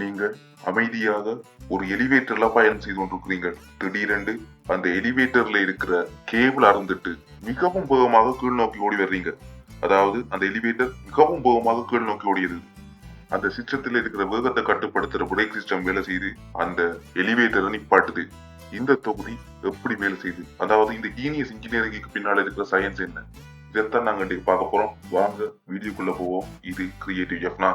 நீங்கள் அமைதியாக ஒரு எலிவேட்டர்ல பயணம் செய்து கொண்டிருக்கிறீர்கள். திடீரென்று அந்த எலிவேட்டர்ல இருக்கிற கேபிள் அறந்துட்டு மிகவும் வேகமாக கீழ் நோக்கி ஓடி வர்றீங்க. அதாவது அந்த எலிவேட்டர் மிகவும் வேகமாக கீழ் நோக்கி ஓடியது. அந்த சிஸ்டத்தில் இருக்கிற வேகத்தை கட்டுப்படுத்துற பிரேக் சிஸ்டம் வேலை செய்து அந்த எலிவேட்டரை நிப்பாட்டுது. இந்த தொகுதி எப்படி வேலை செய்யுது அதாவது இந்த ஜீனியஸ் இன்ஜினியரிங்க்கு பின்னால் இருக்கிற சயின்ஸ் என்ன? இதைத்தான் நாங்கள் பார்க்க போறோம். வாங்க வீடியோக்குள்ள போவோம். இது கிரியேட்டிவ் எஃப்னா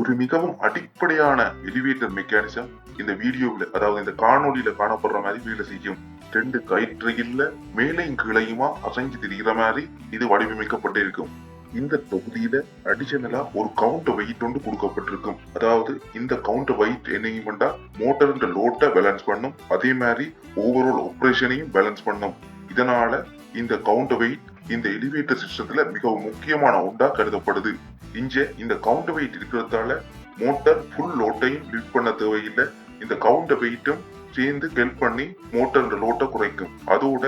ஒரு மிகவும் அடிப்படையான எலிவேட்டர் மெக்கானிசம் இந்த வீடியோவில் அதாவது இந்த காணொலியில காணப்படுற மாதிரி வேலை செய்யும். ரெண்டு கயிற்றையில் மேலையும் கீழையுமா அசைஞ்சு திரிகிற மாதிரி இது வடிவமைக்கப்பட்டிருக்கும். இந்த தொகுதியில அடிஷனலா ஒரு கவுண்ட் வெயிட் ஒன்று கொடுக்கப்பட்டிருக்கும். அதாவது இந்த கவுண்ட் வெயிட் என்னையும் பண்ணா மோட்டர் லோட்டை பேலன்ஸ் பண்ணும். அதே மாதிரி ஓவரால் ஆப்ரேஷனையும் பேலன்ஸ் பண்ணும். இதனால இந்த கவுண்ட் வெயிட் இந்த எலிவேட்டர் சிஸ்டத்துல மிகவும் முக்கியமான ஒன்றா கருதப்படுது. இங்க இந்த கவுண்டர் வெயிட் இருக்கிறதால மோட்டார் ஃபுல் லோட்டையும் லிஃப்ட் பண்ண தேவையில்லை. இந்த கவுண்டர் வெயிட்டும் சேர்ந்து ஹெல்ப் பண்ணி மோட்டர் லோட்டை குறைக்கும். அதோட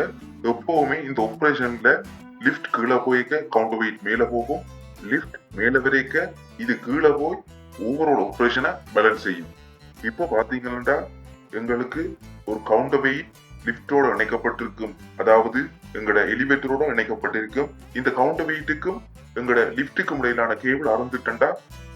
எப்பவுமே இந்த ஆப்ரேஷன்ல லிஃப்ட் கீழே போய்க்க கவுண்டர் வெயிட் மேலே போகும். லிஃப்ட் மேலே வரைக்க இது கீழே போய் ஓவரோட ஆப்ரேஷனை பேலன்ஸ் செய்யும். இப்போ பார்த்தீங்கன்னா எங்களுக்கு ஒரு கவுண்டர் வெயிட் லிஃப்டோட இணைக்கப்பட்டிருக்கும். அதாவது எங்களோட எலிவேட்டரோட இணைக்கப்பட்டிருக்கும். இந்த கவுண்டர் வெயிட்டுக்கும் எங்களோட லிஃப்ட்டுக்கும் இடையிலான கேபிள் அறந்துட்டா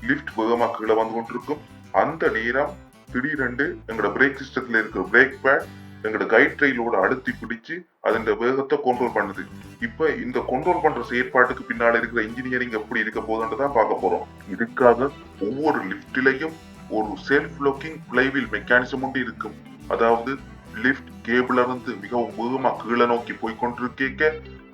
லிஃப்ட் வேகமா கீழே வந்து கொண்டிருக்கும். அந்த நேரம் திடீரெண்டு எங்களோட பிரேக் சிஸ்டத்துல இருக்கிற பிரேக் பேட் எங்களோட கைட் ட்ரெயிலோட அழுத்தி பிடிச்சு அதன் வேகத்தை கண்ட்ரோல் பண்ணுது. இப்ப இந்த கண்ட்ரோல் பண்ற செயற்பாட்டுக்கு பின்னால இருக்கிற இன்ஜினியரிங் எப்படி இருக்க போதுன்றதான் பார்க்க போறோம். இதுக்காக ஒவ்வொரு லிப்டிலையும் ஒரு செல்ஃப் லோக்கிங் பிளைவில் மெக்கானிசம் ஒன்று இருக்கும். அதாவது லிப்ட் கேபிள் இருந்து மிகவும் வேகமாக கீழே நோக்கி போய்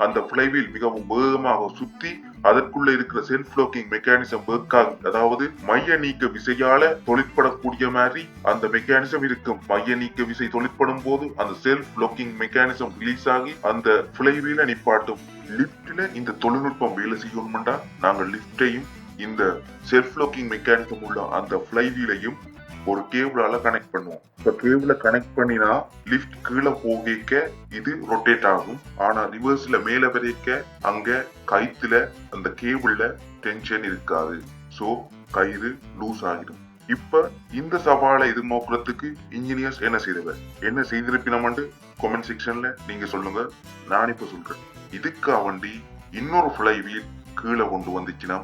அந்த பிளைவில் மிகவும் வேகமாக சுத்தி அதற்குள்ள இருக்கிற செல்ஃப் லோக்கிங் மெக்கானிசம் ஒர்க் ஆகும் அதாவது மைய நீக்க விசையால தொழிற்படக்கூடிய மாதிரி அந்த மெக்கானிசம் இருக்கும். மைய நீக்க விசை தொழிற்படும் போது அந்த செல்ஃப் லோக்கிங் மெக்கானிசம் ரிலீஸ் ஆகி அந்த பிளைவீல நிப்பாட்டும். லிப்ட்ல இந்த தொழில்நுட்பம் வேலை செய்யணும்டா நாங்கள் லிப்டையும் இந்த செல்ஃப் லோக்கிங் மெக்கானிசம் உள்ள அந்த ஃபிளைவீலையும் ஒரு கேபிளால கனெக்ட் பண்ணுவோம். இப்ப கேபிள கனெக்ட் பண்ணினா லிஃப்ட் கீழே போகிக்க இது ரொட்டேட் ஆகும். ஆனா ரிவர்ஸ்ல மேல வரைக்க அங்க கைத்துல அந்த கேபிள்ல டென்ஷன் இருக்காது. சோ கயிறு லூஸ் ஆகிடும். இப்ப இந்த சவாலை எதிர்நோக்கிறதுக்கு இன்ஜினியர்ஸ் என்ன செய்தவர்? என்ன செய்திருப்பினமாண்டு கமெண்ட் செக்ஷன்ல நீங்க சொல்லுங்க. நான் இப்ப சொல்றேன். இதுக்கா வண்டி இன்னொரு ஃப்ளை வீல் கீழே கொண்டு வந்துச்சுனா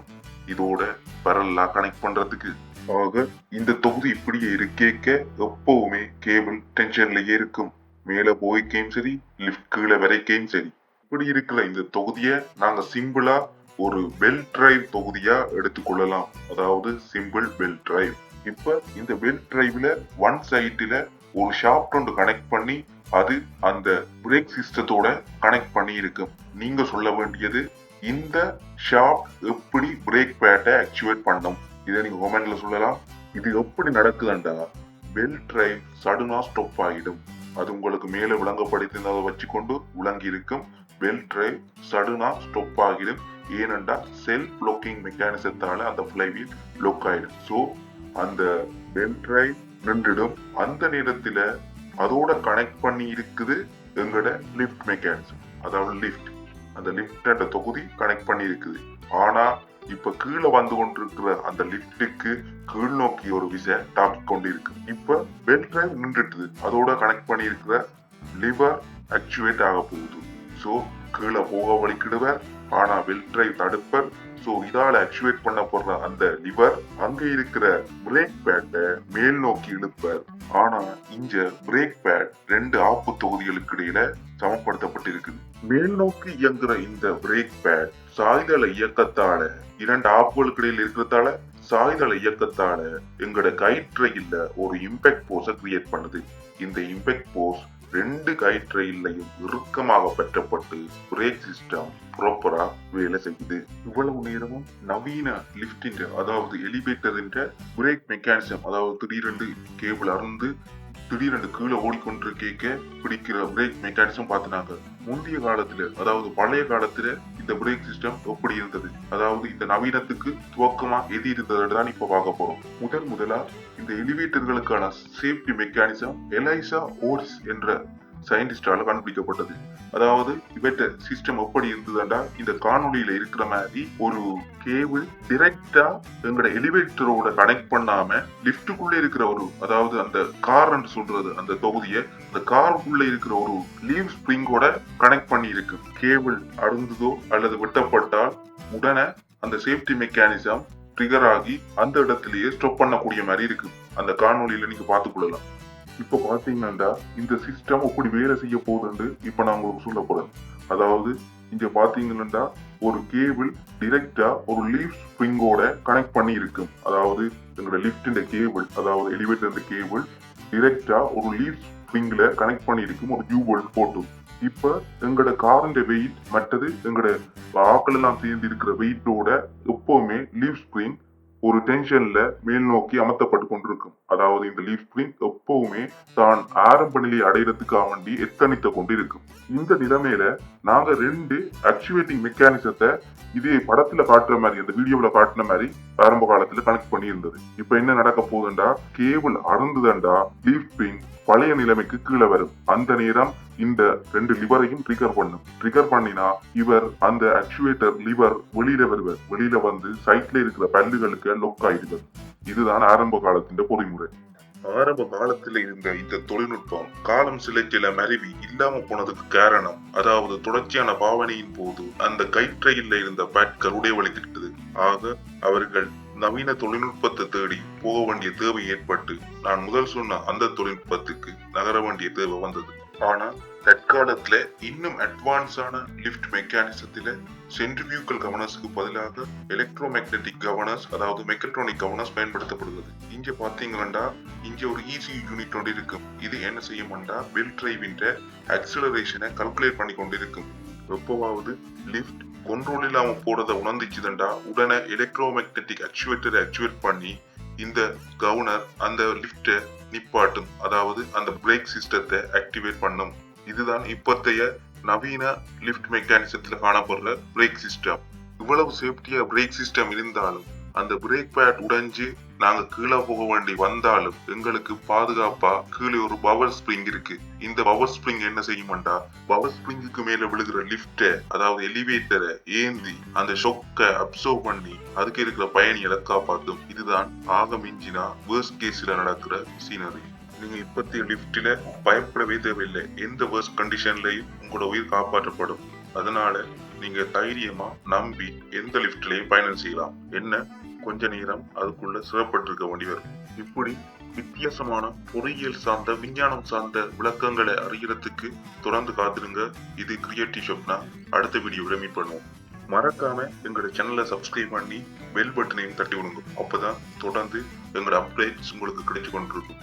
இதோட பரல்லா கனெக்ட் பண்றதுக்கு ஆக இந்த தொகுதி இப்படியே இருக்கேக்க எப்பவுமே கேபிள் டென்ஷன்லயே இருக்கும். மேல போய்க்கையும் சரி லிஃப்ட் கீழே வரைக்கையும் சரி. இப்படி இருக்கிற இந்த தொகுதியை நாங்க சிம்பிளா ஒரு பெல் டிரைவ் தொகுதியா எடுத்துக்கொள்ளலாம் அதாவது சிம்பிள் பெல் டிரைவ் இப்ப இந்த பெல் டிரைவ்ல ஒன் சைட்ல ஒரு ஷாப்ட் ஒன்று கனெக்ட் பண்ணி அது அந்த பிரேக் சிஸ்டத்தோட கனெக்ட் பண்ணி இருக்கும். நீங்க சொல்ல வேண்டியது இந்த ஷாப் எப்படி பிரேக் பேட்டை ஆக்சுவேட் பண்ணும் இதை நீங்க கமெண்ட்ல சொல்லலாம். இது எப்படி நடக்குதுண்டா பெல் டிரைவ் சடுனா ஸ்டாப் ஆகிடும் அது உங்களுக்கு மேலே விளங்கப்படுத்தினதை வச்சுக்கொண்டு விளங்கி இருக்கும் பெல் டிரைவ் சடுனா ஸ்டாப் ஆகிடும். ஏனென்றா செல்ஃப் லாக்கிங் மெக்கானிசத்தால அந்த ஃப்ளைவீல் லோக் ஆயிடும். ஸோ அந்த பெல் டிரைவ் நின்றுடும். அந்த நேரத்தில் அதோட கனெக்ட் பண்ணி இருக்குது எங்களோட லிஃப்ட் மெக்கானிசம் அதாவது லிஃப்ட் அந்த லிஃப்ட் தொகுதி கனெக்ட் பண்ணி இருக்குது. ஆனா இப்ப கீழே வந்து கொண்டிருக்கிற அந்த லிப்டுக்கு கீழ் நோக்கி ஒரு விசை தாக்கி கொண்டிருக்கு. இப்ப பெல் டிரைவ் நின்றுட்டுது. அதோட கனெக்ட் பண்ணி இருக்கிற லிவர் ஆக்சுவேட் ஆக போகுது. சோ கீழே போக வலிக்கிடுவர். ஆனா வெல் டிரைவ் தடுப்பர். சோ இதால ஆக்சுவேட் பண்ணப்படுற அந்த லிவர் அங்க இருக்கிற பிரேக் பேட்டை மேல் நோக்கி இழுப்பர். ஆனா இங்க பிரேக் பேட் ரெண்டு ஆப்பு தொகுதிகளுக்கு இடையில சமப்படுத்தப்பட்டிருக்குது. மேல் நோக்கி இயங்குற இந்த பிரேக் பேட் சாய்தள இயக்கத்தால இரண்டு ஆப்புகளுக்கிடையில் இருக்கிறதால சாய்தள இயக்கத்தால எங்களோட கயிற்றையில ஒரு இம்பேக்ட் போஸை கிரியேட் பண்ணுது. இந்த இம்பேக்ட் போஸ் ரெண்டு கயிற்றையிலையும் இறுக்கமாக பெற்றப்பட்டு பிரேக் சிஸ்டம் ப்ராப்பரா வேலை செய்யுது. இவ்வளவு நேரமும் நவீன லிப்டின் அதாவது எலிவேட்டரின் பிரேக் மெக்கானிசம் அதாவது திடீரென்று கேபிள் அருந்து திடீரென்று கீழே ஓடிக்கொண்டு கேட்க பிடிக்கிற பிரேக் மெக்கானிசம் பார்த்தினாங்க. முந்தைய காலத்துல அதாவது பழைய காலத்துல இந்த பிரேக் சிஸ்டம் எப்படி இருந்தது? அதாவது இந்த நவீனத்துக்கு துவக்கமா எது இருந்ததை தான் இப்ப பார்க்க போறோம். முதன் முதலா இந்த எலிவேட்டர்களுக்கான சேஃப்டி மெக்கானிசம் எலைசா ஓர்ஸ் என்ற சயின்டிஸ்டால கண்டுபிடிக்கப்பட்டது. அதாவது இவற்ற சிஸ்டம் எப்படி இருந்ததுண்டா இந்த காணொலியில இருக்கிற மாதிரி ஒரு கேபிள் டிரெக்டா எங்களோட எலிவேட்டரோட கனெக்ட் பண்ணாம லிப்டுக்குள்ள இருக்கிற ஒரு அதாவது அந்த கார் சொல்றது அந்த தொகுதியை அந்த காருக்குள்ள இருக்கிற ஒரு லீவ் ஸ்ப்ரிங்கோட கனெக்ட் பண்ணி இருக்கு கேபிள் அருந்ததோ அல்லது வெட்டப்பட்டால் உடனே அந்த சேஃப்டி மெக்கானிசம் ட்ரிகர் ஆகி அந்த இடத்திலேயே ஸ்டாப் பண்ணக்கூடிய மாதிரி இருக்கு. அந்த காணொலியில நீங்க பார்த்துக் கொள்ளலாம். இப்ப பாத்தீங்கன்னா இந்த சிஸ்டம் எப்படி வேலை செய்ய போகுதுன்னு இப்ப நான் உங்களுக்கு சொல்ல போறேன். அதாவது இங்க பாத்தீங்கன்னா ஒரு கேபிள் டிரெக்டா ஒரு லீஃப் ஸ்ப்ரிங்கோட கனெக்ட் பண்ணி இருக்கும் அதாவது எங்களோட லிஃப்ட் கேபிள் அதாவது எலிவேட்டர் இந்த கேபிள் டிரெக்டா ஒரு லீஃப் ஸ்ப்ரிங்ல கனெக்ட் பண்ணி இருக்கும் ஒரு ஜூ போல்ட் போட்டு. இப்ப எங்களோட காரின் வெயிட் மற்றது எங்களோட ஆக்கள் எல்லாம் சேர்ந்து இருக்கிற வெயிட்டோட எப்பவுமே லீவ் ஸ்ப்ரிங் ஒரு டென்ஷன்ல மேல் நோக்கி அமர்த்தப்பட்டு கொண்டிருக்கும். அதாவது இந்த லீஃப் ஸ்ப்ரிங் எப்பவுமே தான் ஆரம்ப நிலையை அடையிறதுக்காக வேண்டி எத்தனித்து கொண்டு இருக்கும் இந்த நிலைமையில நாங்க ரெண்டு ஆக்சுவேட்டிங் மெக்கானிசத்தை இதே படத்துல காட்டுற மாதிரி அந்த வீடியோல காட்டுன மாதிரி ஆரம்ப காலத்துல கனெக்ட் பண்ணி இருந்தது இப்ப என்ன நடக்க போகுதுண்டா? கேபிள் அறந்துதண்டா? லீஃப் ஸ்ப்ரிங் பழைய நிலைமைக்கு கீழே வரும். அந்த நேரம் இந்த ரெண்டு லிவரையும் ட்ரிகர் பண்ணும். ட்ரிகர் பண்ணினா இவர் அந்த ஆக்சுவேட்டர் லிவர் வெளியில வருவர். வெளியில வந்து சைட்ல இருக்கிற பல்லுகளுக்கு லொக் ஆயிடுவர். இதுதான் ஆரம்ப காலத்தின் பொறிமுறை. ஆரம்ப காலத்தில் இருந்த இந்த தொழில்நுட்பம் காலம் சில சில மருவி இல்லாம போனதுக்கு காரணம் அதாவது தொடர்ச்சியான பாவனையின் போது அந்த கயிற்றையில் இருந்த பேட்கள் உடைவழித்துக்கிட்டது ஆக அவர்கள் நவீன தொழில்நுட்பத்தை தேடி போக வேண்டிய தேவை ஏற்பட்டு நான் முதல் சொன்ன அந்த தொழில்நுட்பத்துக்கு நகர வேண்டிய தேவை வந்தது. ஆனா தற்காலத்துல இன்னும் அட்வான்ஸான லிஃப்ட் மெக்கானிசத்துல சென்ட்ரிபியூக்கல் கவர்னர்ஸ்க்கு பதிலாக எலக்ட்ரோ மேக்னெட்டிக் கவர்னர்ஸ் அதாவது மெக்கட்ரானிக் கவர்னர்ஸ் பயன்படுத்தப்படுகிறது. இங்க பாத்தீங்கன்னா இங்க ஒரு ஈஸி யூனிட் ஒன்று இருக்கும். இது என்ன செய்யும்டா பில் டிரைவின்ற அக்சலரேஷனை கல்குலேட் பண்ணி கொண்டிருக்கும் எப்போவாவது லிஃப்ட் கொண்ட்ரோல் இல்லாம போறதை உணர்ந்துச்சுதுண்டா உடனே எலக்ட்ரோ மேக்னெட்டிக் ஆக்சுவேட்டரை பண்ணி இந்த கவர்னர் அந்த லிஃப்டை நிப்பாட்டும். அதாவது அந்த பிரேக் சிஸ்டத்தை ஆக்டிவேட் பண்ணும். இதுதான் இப்பத்தைய நவீன லிஃப்ட் மெக்கானிசத்தில் காணப்படுற பிரேக் சிஸ்டம் இவ்வளவு சேஃப்டியா பிரேக் சிஸ்டம் இருந்தாலும் அந்த பிரேக் பேட் உடைஞ்சு நாங்க கீழே போக வேண்டி வந்தாலும் எங்களுக்கு பாதுகாப்பா கீழே ஒரு பவர் ஸ்ப்ரிங் இருக்கு. இந்த பவர் ஸ்ப்ரிங் என்ன செய்யுமாண்டா பவர் ஸ்ப்ரிங்குக்கு மேல விழுகிற லிப்ட அதாவது எலிவேட்டரை ஏந்தி அந்த ஷொக்கை அப்சர்வ் பண்ணி அதுக்கு இருக்கிற பயணிகளை காப்பாற்றும் இதுதான் ஆக மிஞ்சினா வேர்ஸ்ட் கேஸ்ல நடக்கிற சீனரி நீங்க இப்பத்திய லிப்ட்ல பயப்படவே தேவையில்லை. எந்த வேர்ஸ்ட் கண்டிஷன்லயும் உங்களோட உயிர் காப்பாற்றப்படும். அதனால நீங்க தைரியமா நம்பி எந்த லிப்ட்லயும் பயணம் செய்யலாம். என்ன? கொஞ்ச நேரம் அதுக்குள்ள சிறப்பட்டிருக்க வேண்டி வரும். இப்படி வித்தியாசமான பொறியியல் சார்ந்த விஞ்ஞானம் சார்ந்த விளக்கங்களை அறியறதுக்கு தொடர்ந்து காத்துருங்க. இது கிரியேட்டிவ் ஷப்னா அடுத்த வீடியோ மீட் பண்ணுவோம். மறக்காம எங்களோட சேனலை சப்ஸ்கிரைப் பண்ணி பெல் பட்டனையும் தட்டி விடுங்க. அப்பதான் தொடர்ந்து எங்களோட அப்டேட்ஸ் உங்களுக்கு கிடைச்சு கொண்டிருக்கும்.